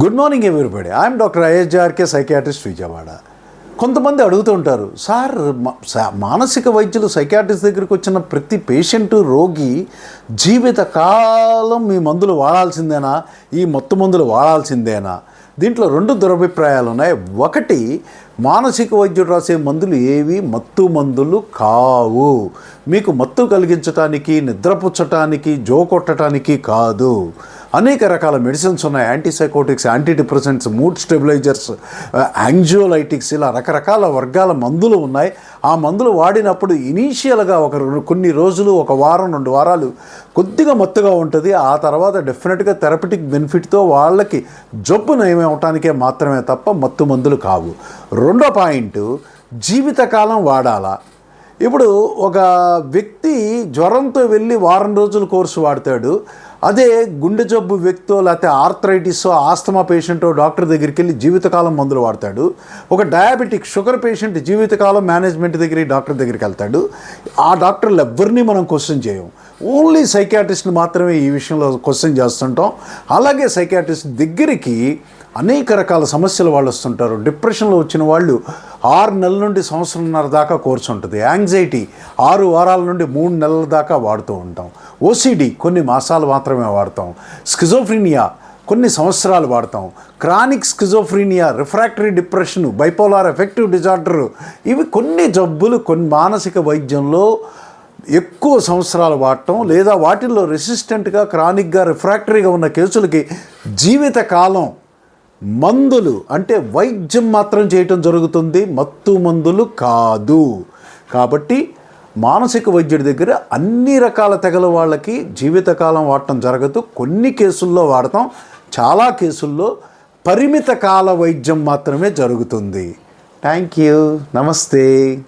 Good morning everybody I'm doctor ISRK psychiatrist Vijayawada కొంతమంది అడుగుతూ ఉంటారు సార్ మానసిక వైద్యులు సైకాట్రిస్ట్ దగ్గరికి వచ్చిన ప్రతి పేషెంట్ రోగి జీవిత కాలం మీ మందులు వాడాల్సిందేనా? ఈ మత్తు మందులు వాడాల్సిందేనా? దీంట్లో రెండు దురభిప్రాయాలు ఉన్నాయి. ఒకటి మానసిక వైద్యుడు రాసే మందులు ఏవి? మత్తు మందులు కావు. మీకు మత్తు కలిగించటానికి నిద్రపుచ్చటానికి జో కొట్టడానికి కాదు. అనేక రకాల మెడిసిన్స్ ఉన్నాయి. Antipsychotics anti depressants mood stabilisers anxiolytics ఇలా రకరకాల వర్గాల మందులు ఉన్నాయి. ఆ మందులు వాడినప్పుడు ఇనీషియల్గా ఒక కొన్ని రోజులు ఒక వారం రెండు వారాలు కొద్దిగా మత్తుగా ఉంటుంది. ఆ తర్వాత డెఫినెట్గా థెరపటిక్ బెనిఫిట్తో వాళ్ళకి జబ్బు నయమవటానికే మాత్రమే తప్ప మత్తు మందులు కావు. రెండో పాయింట్ జీవితకాలం వాడాలా. ఇప్పుడు ఒక వ్యక్తి జ్వరంతో వెళ్ళి వారం రోజులు కోర్సు వాడతాడు. అదే గుండె జబ్బు వ్యక్తో లేకపోతే ఆర్థరైటిస్ ఆస్తమా పేషెంట్ డాక్టర్ దగ్గరికి వెళ్ళి జీవితకాలం మందులు వాడతాడు. ఒక డయాబెటిక్ షుగర్ పేషెంట్ జీవితకాలం మేనేజ్మెంట్ దగ్గరికి డాక్టర్ దగ్గరికి వెళ్తాడు. ఆ డాక్టర్లు ఎవరిని మనం క్వశ్చన్ చేయం ఓన్లీ సైకాట్రిస్ట్ని మాత్రమే ఈ విషయంలో క్వశ్చన్ చేస్తుంటాం. అలాగే సైకాట్రిస్ట్ దగ్గరికి అనేక రకాల సమస్యలు వాళ్ళు వస్తుంటారు. డిప్రెషన్లో వచ్చిన వాళ్ళు ఆరు నెలల నుండి సంవత్సరంన్నర దాకా కోర్సు ఉంటుంది. యాంగ్జైటీ ఆరు వారాల నుండి మూడు నెలల దాకా వాడుతూ ఉంటాం. ఓసిడి కొన్ని మాసాలు మాత్రమే వాడతాం. స్కిజోఫ్రీనియా కొన్ని సంవత్సరాలు వాడతాం. Chronic schizophrenia refractory depression bipolar affective disorder ఇవి కొన్ని జబ్బులు కొన్ని మానసిక వైద్యంలో ఎక్కువ సంవత్సరాలు వాడటం లేదా వాటిల్లో రెసిస్టెంట్గా క్రానిక్గా రిఫ్రాక్టరీగా ఉన్న కేసులకి జీవితకాలం మందులు అంటే వైద్యం మాత్రం చేయటం జరుగుతుంది మత్తు మందులు కాదు. కాబట్టి మానసిక వైద్యుడి దగ్గర అన్ని రకాల తెగల వాళ్ళకి జీవితకాలం వాడటం జరగదు. కొన్ని కేసుల్లో వాడతాం చాలా కేసుల్లో పరిమిత కాల వైద్యం మాత్రమే జరుగుతుంది. Thank you. నమస్తే.